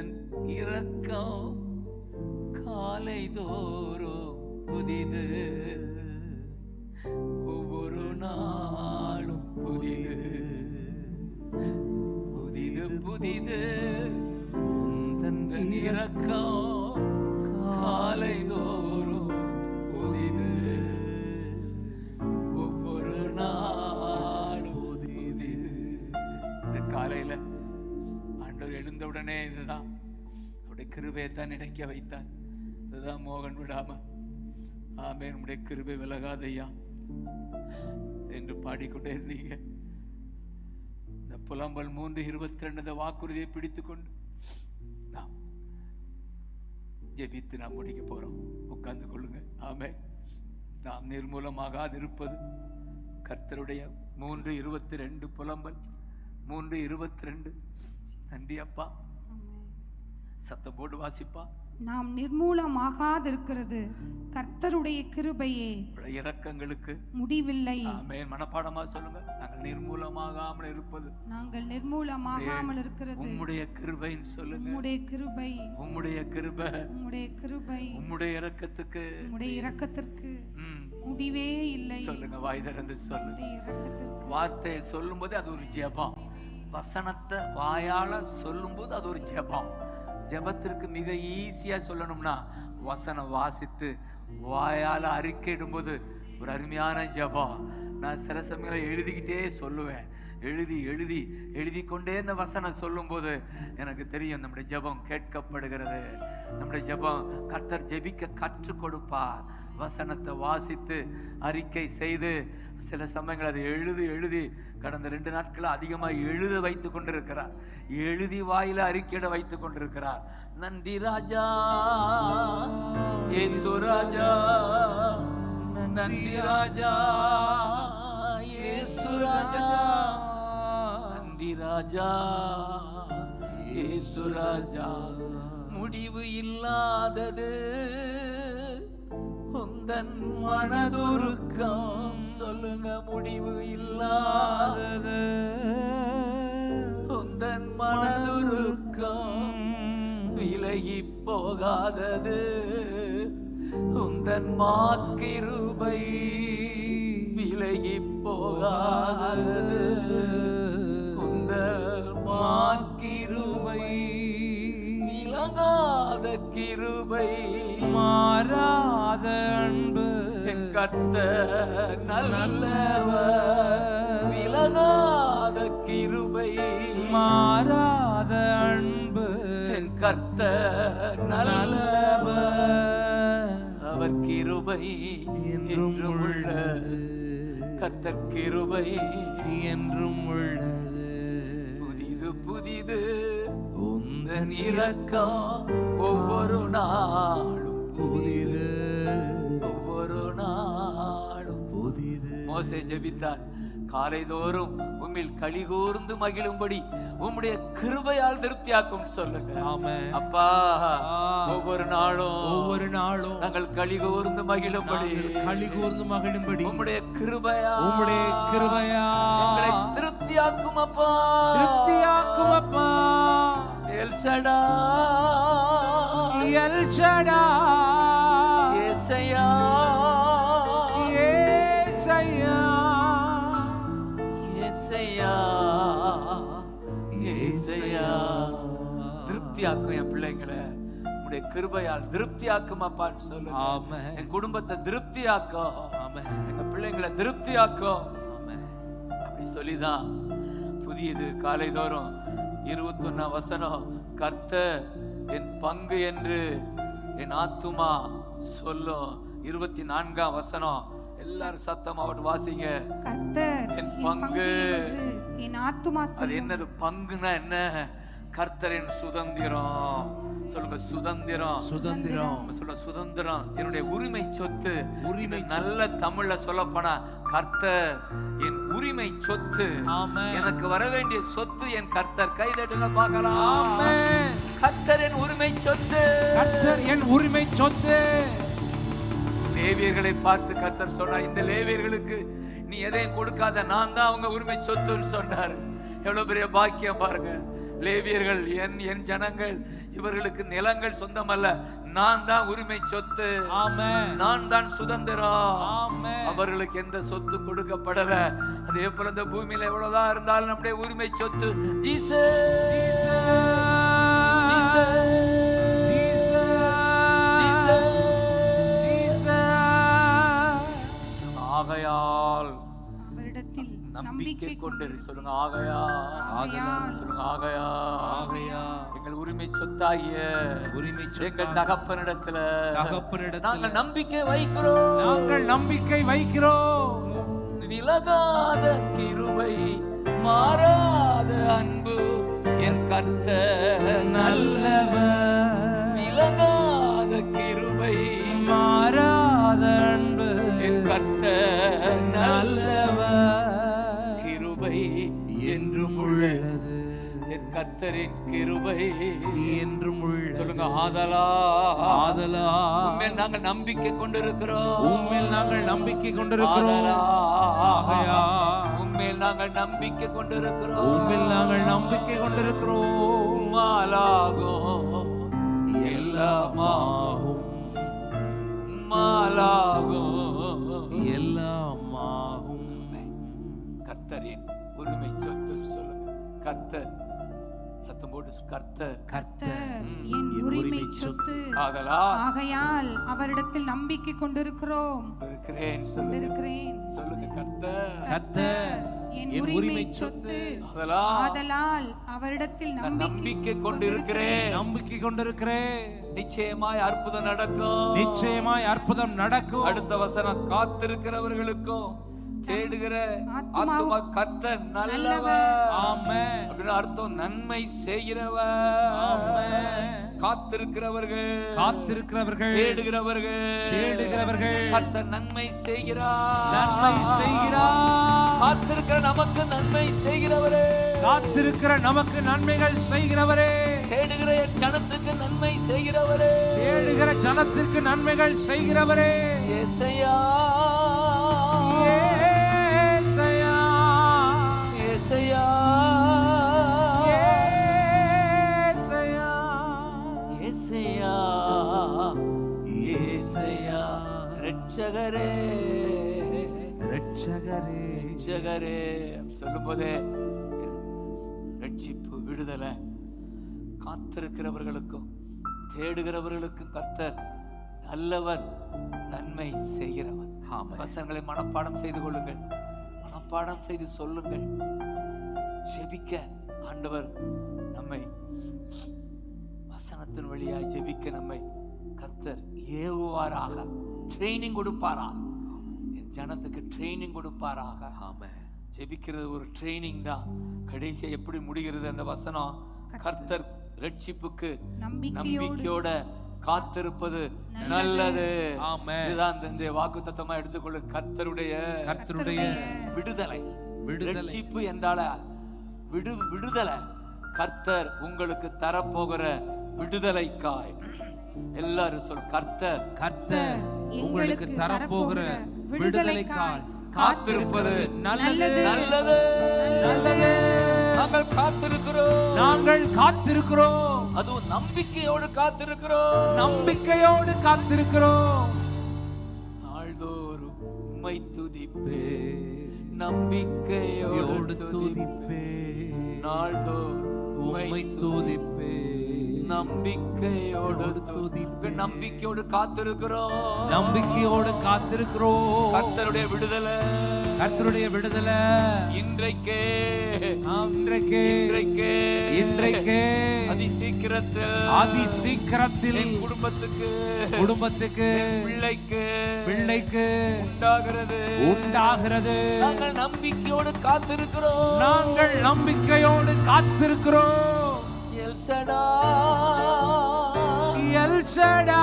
உந்தன் இரக்கம் காலை தோறும் புதிது. ஒவ்வொரு நாளும் புதிது. புதிது புதிது. உந்தன் இரக்கம் உடனே இதுதான். அவருடைய கிருபையை தான் நினைக்க வைத்தார். இதுதான் மோகன் விடாம. ஆமே நம்முடைய கிருபை விலகாதையா என்று பாடிக்கொண்டே இருந்தீங்க. இந்த புலம்பல் மூன்று இருபத்தி ரெண்டு இந்த வாக்குறுதியை பிடித்துக்கொண்டு நாம் ஜெபித்து நாம் முடிக்க போறோம். உட்கார்ந்து கொள்ளுங்க ஆமே நாம் நிர்மூலமாகாதிருப்பது கர்த்தருடைய மூன்று இருபத்தி ரெண்டு புலம்பல். மூன்று இருபத்தி ரெண்டு நன்றி அப்பா. சத்தம் போட்டு வாசிப்பா. நாம் நிர்மூலமாகாதிருக்கிறது கர்த்தருடைய கிருபையே. இரக்கங்களுக்கு முடிவில்லை. ஆமென். மனப்பாடமா சொல்லுங்க. நாங்கள் நிர்மூலமாகாமல் இருப்பது. நாங்கள் நிர்மூலமாகாமல் இருக்கிறது. உம்முடைய கிருபைன்னு சொல்லுங்க. உம்முடைய கிருபை. உம்முடைய கிருபை. உம்முடைய கிருபை. உம்முடைய இரக்கத்துக்கு. உம்முடைய இரக்கத்திற்கு முடிவே இல்லை. சொல்லுங்க வாய் திறந்து சொல்லுங்க. வார்த்தையை சொல்லும்போது அது ஒரு ஜெபம். வசனத்தை வாயால சொல்லும்போது அது ஒரு ஜெபம். ஜெபத்திற்கு மிக ஈஸியா சொல்லணும்னா வசனம் வாசித்து வாயால அறிக்கையிடும்போது ஒரு அருமையான ஜெபம். நான் சில சமயங்களை எழுதிக்கிட்டே சொல்லுவேன். எழுதி எழுதி எழுதி கொண்டே இந்த வசனம் சொல்லும்போது எனக்கு தெரியும் நம்முடைய ஜெபம் கேட்கப்படுகிறது. நம்முடைய ஜெபம் கர்த்தர் ஜெபிக்க கற்றுக் கொடுப்பார். வசனத்தை வாசித்து அறிக்கை செய்து சில சமயங்கள் அதை எழுதி எழுதி கடந்த ரெண்டு நாட்களாக அதிகமாக எழுத வைத்து கொண்டிருக்கிறார். எழுதி வாயில அறிக்கையிட வைத்து கொண்டிருக்கிறார். நன்றி ராஜா ஏசு ராஜா நன்றி ராஜா ஏசு ராஜா நன்றி ராஜா ஏசு ராஜா. முடிவு இல்லாதது தன் மனதுருக்கம் சொல்லுங்க முடிவு இல்லாதது. உந்தன் மனதுருக்கம் விலகி போகாதது. உந்தன் மாக்கிருபை விலகி போகாதது. உந்தன் மாக்கிருபை விலகாத கிருபை மாறா மாறாத அன்பு. கத்த நல்லவர் விலகாத கிருபை. மாறாத அன்பு. கத்த நல்லவர் அவர் கிருபை என்றும் என்றும் உள்ள உள்ளது. கர்த்தர் கிருபை என்றும் உள்ளது. புதிது புதிது உந்தன் இரக்கம் ஒவ்வொரு நாளும் புதிது மோசே ஜெபித்தார். காலைதோறும் உம்மில் களி கூர்ந்து மகிழும்படி உம்முடைய கிருபையால் திருப்தியாக்கும் சொல்லுங்க. அப்பா ஒவ்வொரு நாளும் ஒவ்வொரு நாளும் நாங்கள் களி கூர்ந்து மகிழும்படி களி கூர்ந்து மகிழும்படி உம்முடைய கிருபையா உம்முடைய கிருபையா எங்களை திருப்தியாக்கும் அப்பா. திருப்தியாக்கும் அப்பா. எல்சடா. எல் திருப்தியாக்கும் என் பிள்ளைங்களை. உம்முடைய கிருபையால் திருப்தியாக்கும் அப்பான்னு சொல்லுங்க. என் குடும்பத்தை திருப்தியாக்கும். ஆமென். எங்க பிள்ளைங்களை திருப்தியாக்கும். ஆமென். அப்படி சொல்லிதான் புதியது காலைதோறும் இருபத்தொன்னா வசனம் கர்த்தர் என் பங்கு என்று என் ஆத்துமா சொல்லும். இருபத்தி நான்காம் வசனம். எல்லாரும் சத்தமா அவட்டு வாசிங்க. கர்த்தர் என் பங்கு. என் ஆத்துமா அது. என்னது? பங்குனா என்ன? கர்த்தரின் சுதந்திரம். சொல்லுங்க சுதந்திரம். சுதந்திரம். சொல்ல சுதந்திரம் என்னுடைய உரிமை சொத்து. உரிமை நல்ல தமிழ்ல சொல்லப்போனா கர்த்தர் என் உரிமை சொத்து. எனக்கு வர வேண்டிய சொத்து என் கர்த்தர் கைதட்டுங்க பார்க்கலாம். கர்த்தர் என் உரிமை சொத்து. கர்த்தர் என் உரிமை சொத்து. லேவியர்களை பார்த்து கர்த்தர் சொன்னார் இந்த லேவியர்களுக்கு நீ எதையும் கொடுக்காத நான் தான் அவங்க உரிமை சொத்துன்னு சொன்னார். எவ்வளவு பெரிய பாக்கியம் பாருங்க. லேவியர்கள் என் என் ஜனங்கள் இவர்களுக்கு நிலங்கள் சொந்தமல்ல. நான் தான் உரிமை சொத்து. நான் தான் சுதந்திரம். அவர்களுக்கு எந்த சொத்து கொடுக்கப்படல. அதே போல இந்த பூமியில எவ்வளவுதான் இருந்தாலும் நம்முடைய உரிமை சொத்து. அவரிடத்தில் நம்பிக்கை கொண்டிரு சொல்லுங்க ஆகையால் ஆகையால் சொல்லுங்க ஆகையால் ஆகையா. எங்கள் உரிமை சொத்தாகிய உரிமை எங்கள் தகப்பனிடத்துல தகப்பனிடத்தில் நாங்கள் நம்பிக்கை வைக்கிறோம். நாங்கள் நம்பிக்கை வைக்கிறோம். விலகாத கிருபை மாறாத அன்பு என் கர்த்த நல்லவர். விலகாத கிருபை மாறாத அன்பு என் நல்ல நல்லவர். என் கர்த்தரின் கிருபை. என்றும் சொல்லுங்க ஆதலா. ஆதலா. உண்மையில் நாங்கள் நம்பிக்கை கொண்டிருக்கிறோம். உண்மையில் நாங்கள் நம்பிக்கை கொண்டிருக்கிறோம். ஆகையா. உண்மையில் நாங்கள் நம்பிக்கை கொண்டிருக்கிறோம். உண்மையில் நாங்கள் நம்பிக்கை கொண்டிருக்கிறோம். உம்மாலாகும். எல்லாமாகும். உம்மாலாகும். எல்லாமாகும். கர்த்தரின் உரிமை சொத்து சொல்லுங்க. கர்த்தர் சத்தம் போட்டு சொல்லு, கர்த்தர் கர்த்தர் என் உரிமை சொத்து. ஆகையால் அவரிடத்தில் நம்பிக்கை கொண்டிருக்கிறோம். இருக்கிறேன் சொல்லுங்க. கர்த்தர் கர்த்தர் என் உரிமை சொத்து. ஆதலா ஆதலால் அவரிடத்தில் நம்பிக்கை கொண்டிருக்கிறேன். நம்பிக்கை கொண்டிருக்கிறேன். நிச்சயமாய் அற்புதம் நடக்கும். நிச்சயமாய் அற்புதம் நடக்கும். அடுத்த வசனம் காத்திருக்கிறவர்களுக்கும். தேடுகிற ஆத்துமா கர்த்தர் நல்லவர். ஆமென். அப்படின்னு அர்த்தம் நன்மை செய்கிறவர். காத்திருக்கிறவர்கள். காத்திருக்கிறவர்கள். தேடுகிறவர்கள். தேடுகிறவர்கள். கர்த்தர் நன்மை செய்கிறார். நன்மை செய்கிறார். காத்திருக்கிற நமக்கு நன்மை செய்கிறவரே. காத்திருக்கிற நமக்கு நன்மைகள் செய்கிறவரே. தேடுகிற ஜனத்துக்கு நன்மை செய்கிறவரே. தேடுகிற ஜனத்திற்கு நன்மைகள் செய்கிறவரே. ஏசையா. ரட்சகரே சொல்லும் போதே ரட்சிப்பு விடுதலை காத்திருக்கிறவர்களுக்கும் தேடுகிறவர்களுக்கும் கர்த்தர் நல்லவர் நன்மை செய்கிறவர். வசனங்களை மனப்பாடம் செய்து கொள்ளுங்கள். மனப்பாடம் செய்து சொல்லுங்கள். ஜெபிக்க ஆண்டவர் நம்மை வசனத்தின் வழியாய் ஜெபிக்க நம்மை கர்த்தர் ஏவுவாராக. ட்ரைனிங் கொடுப்பாராக என் ஜனத்துக்கு ட்ரைனிங் கொடுப்பாராக. ஆமென். ஜெபிக்கிறது ஒரு ட்ரைனிங் தான். கடைசியா எப்படி முடிகிறது அந்த வசனம்? கர்த்தர் ரட்சிப்புக்கு நம்பிக்கையோடு காத்திருப்பது நல்லது. ஆமென். இதுதான் இந்த வாக்கு தத்தமா எடுத்துக்கொள்ளு கர்த்தருடைய கர்த்தருடைய விடுதலை. விடுதலை. ரட்சிப்பு என்றால விடு விடுதலை. கர்த்தர் உங்களுக்கு தரப்போகிற விடுதலைக்காய். எல்லாரும் சொல் கர்த்தர் கர்த்தர் உங்களுக்கு தரப்போகிற விடுதலைக்கால் விடுதலைக்காய் காத்திருப்பது நல்லது. நல்லது. நல்லது. நாங்கள் காத்திருக்கிறோம். நாங்கள் காத்திருக்கிறோம். அதுவும் நம்பிக்கையோடு காத்திருக்கிறோம். நம்பிக்கையோடு காத்திருக்கிறோம். நாள்தோறும் உம்மை துதிப்பே யோடு நம்பிக்கையோடு துதிப்பே நாள்தோறும் உம்மை துதிப்பே நம்பிக்கையோடு யோடு துதிப்பே. நம்பிக்கையோடு காத்திருக்கிறோம். நம்பிக்கையோடு காத்திருக்கிறோம். கர்த்தருடைய விடுதலை. கர்த்தருடைய விடுதலை. இன்றைக்கே. இன்றைக்கு. இன்றைக்கே. இன்றைக்கு. அதி சீக்கிரத்தில். அதி சீக்கிரத்தில். என் குடும்பத்துக்கு. குடும்பத்துக்கு. பிள்ளைக்கு. பிள்ளைக்கு. உண்டாகிறது. உண்டாகிறது. நாங்கள் நம்பிக்கையோடு காத்திருக்கிறோம். நாங்கள் நம்பிக்கையோடு காத்திருக்கிறோம். எல்சடா. எல்சடா.